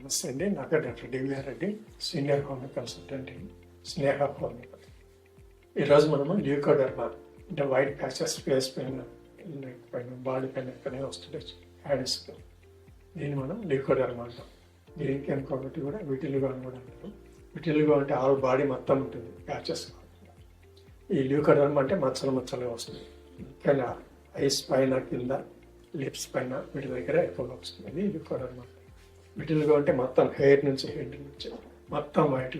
నమస్తే అండి. నా పేరు doctor DVR Reddy senior homeo consultant Sneha homeopathy ఈరోజు మనము ల్యూకోడర్మా అంటే వైట్ ప్యాచెస్ ఫేస్ పైన పైన బాడీ పైన ఎక్కడైనా వస్తుంటే హ్యాండ్స్ దీన్ని మనం ల్యూకోడర్మా అంటాం. దీనికి ఇంకొకటి కూడా విటిలుగా అని కూడా అంటారు విటిలుగా అంటే ఆల్ బాడీ మొత్తం ఉంటుంది ప్యాచెస్ ఈ ల్యూకోడర్మా అంటే మచ్చలు మచ్చలుగా వస్తుంది. ముఖ్యంగా ఐస్ పైన కింద లిప్స్ పైన వీటి దగ్గర ఎక్కువగా వస్తుంది. ఇది ల్యూకోడర్మా మిడిల్గా ఉంటే మొత్తం హెయిర్ నుంచి హెడ్ నుంచి మొత్తం వైట్.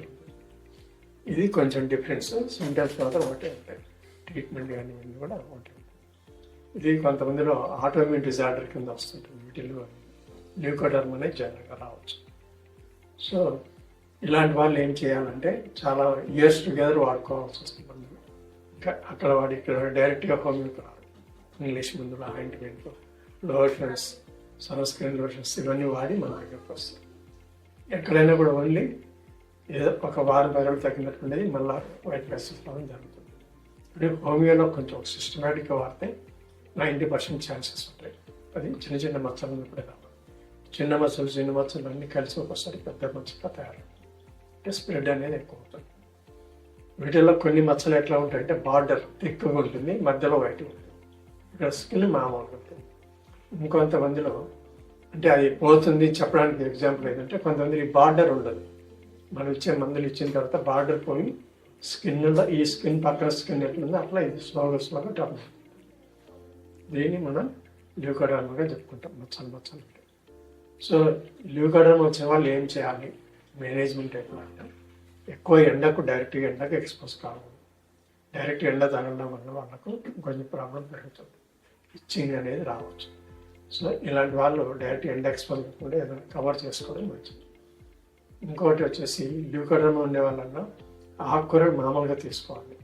ఇది కొంచెం డిఫరెన్స్. సింటమ్స్ మాత్రం ఒకటే ఉంటాయి. ట్రీట్మెంట్ కానీ కూడా ఒకటే ఉంటాయి. ఇది కొంతమందిలో ఆటోమిన్ డిజార్డర్ కింద వస్తుంటుంది. వీటిల్లో ల్యూకోడర్మ్ అనేది జనరల్గా రావచ్చు. సో ఇలాంటి వాళ్ళు ఏం చేయాలంటే చాలా ఇయర్స్ టుగెదర్ వాడుకోవాల్సి వస్తుంది మందులు ఇంకా అక్కడ వాడి ఇక్కడ డైరెక్ట్గా హోమియోకి రాదు ఇంగ్లీష్ మందులు ointment friends sunscreen lotions ఇవన్నీ వాడి మన దగ్గరకు వస్తాయి ఎక్కడైనా కూడా ఓన్లీ ఏదో ఒక వారం రోజులు తగ్గినట్టుండేది మళ్ళీ వైట్ ప్యాసెస్ రావడం జరుగుతుంది. అంటే హోమియోలో కొంచెం సిస్టమేటిక్గా వాడితే నైంటీ పర్సెంట్ ఛాన్సెస్ ఉంటాయి. అది చిన్న చిన్న మచ్చలు ఉన్నప్పుడే రావాలి చిన్న మచ్చలు చిన్న మచ్చలు అన్నీ కలిసి ఒకసారి పెద్ద మచ్చగా తయారవుతుంది అంటే స్ప్రెడ్ అనేది ఎక్కువ అవుతుంది. వీటిల్లో కొన్ని మచ్చలు ఎట్లా ఉంటాయంటే బార్డర్ ఎక్కువగా ఉంటుంది మధ్యలో వైట్ ఉంటుంది. ఇక్కడ స్కిన్ మామూలుగా ఉంటుంది. ఇంకొంతమందిలో అంటే అది పోతుంది చెప్పడానికి ఎగ్జాంపుల్ ఏంటంటే కొంతమంది బార్డర్ ఉండదు. మనం ఇచ్చే మందులు ఇచ్చిన తర్వాత బార్డర్ పోయి స్కిన్లో ఈ స్కిన్ పక్కన స్కిన్ ఎట్లుందో అట్లా ఇది స్లోగా స్లోగా టర్న్ దీన్ని మనం ల్యూకోడర్మగా చెప్పుకుంటాం మచ్చలు మచ్చలు సో ల్యూకోడర్మ వచ్చిన వాళ్ళు ఏం చేయాలి? మేనేజ్మెంట్ ఎట్లా అంటే ఎక్కువ ఎండకు డైరెక్ట్గా ఎండకు ఎక్స్పోజ్ కావాలి డైరెక్ట్ ఎండ తగలడం వల్ల వాళ్ళకు కొంచెం ప్రాబ్లం పెరుగుతుంది. ఇచ్చింగ్ అనేది రావచ్చు. సో ఇలాంటి వాళ్ళు డైరెక్ట్ ఎండ ఎక్స్పోజ్ కూడా ఏదైనా కవర్ చేసుకోవడం మంచిది. ఇంకోటి వచ్చేసి ల్యూకడర్మ ఉండే వాళ్ళన్నా ఆకుకూరలు మామూలుగా తీసుకోవాలి.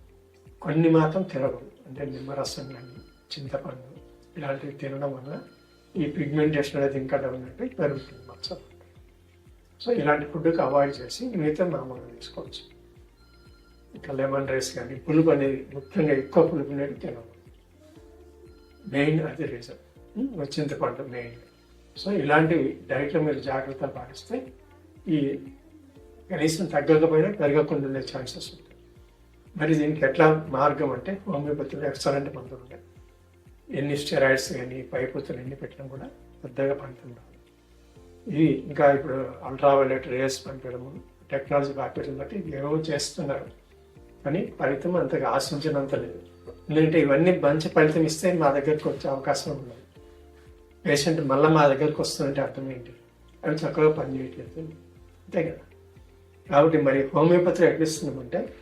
కొన్ని మాత్రం తినకూడదు. అంటే నిమ్మరసం కానీ చింతపండు ఇలాంటివి తినడం వల్ల ఈ పిగ్మెంటేషన్ అనేది ఇంకా డెవలప్ పెరుగుతుంది మచ్చ సో ఇలాంటి ఫుడ్కి అవాయిడ్ చేసి మిగతా మామూలుగా తీసుకోవచ్చు. ఇంకా లెమన్ రైస్ కానీ పులుపు అనేది ముఖ్యంగా ఎక్కువ పులుపు అనేది తినకూడదు. మెయిన్ అది రీజన్ చింతపండు మెయిన్ సో ఇలాంటివి డైట్లో మీరు జాగ్రత్త పాటిస్తే ఈ కనీసం తగ్గకపోయినా పెరగకుండా ఉండే ఛాన్సెస్ ఉంటాయి. మరి దీనికి ఎట్లా మార్గం అంటే హోమియోపతిలో ఎక్సలెంట్ మందులు ఉంటాయి. ఎన్ని స్టెరాయిడ్స్ కానీ పైపుతులు ఎన్ని పెట్టడం కూడా పెద్దగా పడుతుండాలి ఇది ఇంకా ఇప్పుడు అల్ట్రావైలెట్ రేస్ పంపించడము టెక్నాలజీ బాగా బట్టి ఏవో చేస్తున్నారు. కానీ ఫలితం అంతగా ఆశించినంత లేదు. ఎందుకంటే ఇవన్నీ మంచి ఫలితం ఇస్తే మా దగ్గరకు వచ్చే అవకాశం ఉండదు. పేషెంట్ మళ్ళీ మా దగ్గరకు వస్తుందంటే అర్థం ఏంటి? అవి చక్కగా పనిచేయట్లేదు అంతే కదా? కాబట్టి మరి హోమియోపతి ఎట్లా ఇస్తున్నామంటే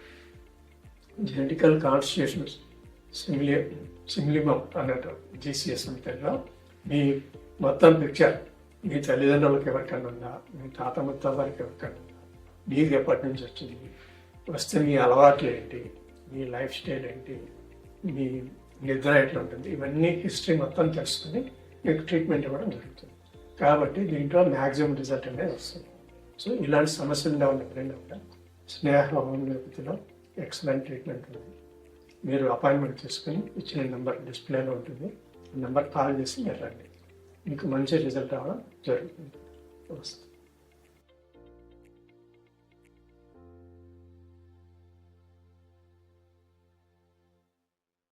జెనెటికల్ కాన్స్టిట్యూషన్స్ సిమిలి సిమిలిమం అన్నట్టు జీసీఎస్ అంతలో మీ మొత్తం పిక్చర్ మీ తల్లిదండ్రులకు ఎవరికైనా ఉందా? మీ తాత ముత్తాతలకు ఎవరికైనా ఉందా? మీకు ఎప్పటి నుంచి వచ్చింది? వస్తే మీ అలవాట్లు ఏంటి? మీ లైఫ్ స్టైల్ ఏంటి? మీ నిద్ర ఎట్లా ఉంటుంది? ఇవన్నీ హిస్టరీ మొత్తం తెలుసుకుని మీకు ట్రీట్మెంట్ ఇవ్వడం జరుగుతుంది. కాబట్టి దీంట్లో మ్యాక్సిమం రిజల్ట్ అనేది వస్తుంది. సో ఇలాంటి సమస్యలు ఉండే ఎప్పుడైనా కూడా స్నేహ హోమియోపతిలో ఎక్సలెంట్ ట్రీట్మెంట్ ఉంది. మీరు అపాయింట్మెంట్ తీసుకుని ఇచ్చిన నెంబర్ డిస్ప్లేలో ఉంటుంది. నెంబర్ కాల్ చేసి మీరు రండి. మీకు మంచి రిజల్ట్ రావడం జరుగుతుంది. నమస్తే.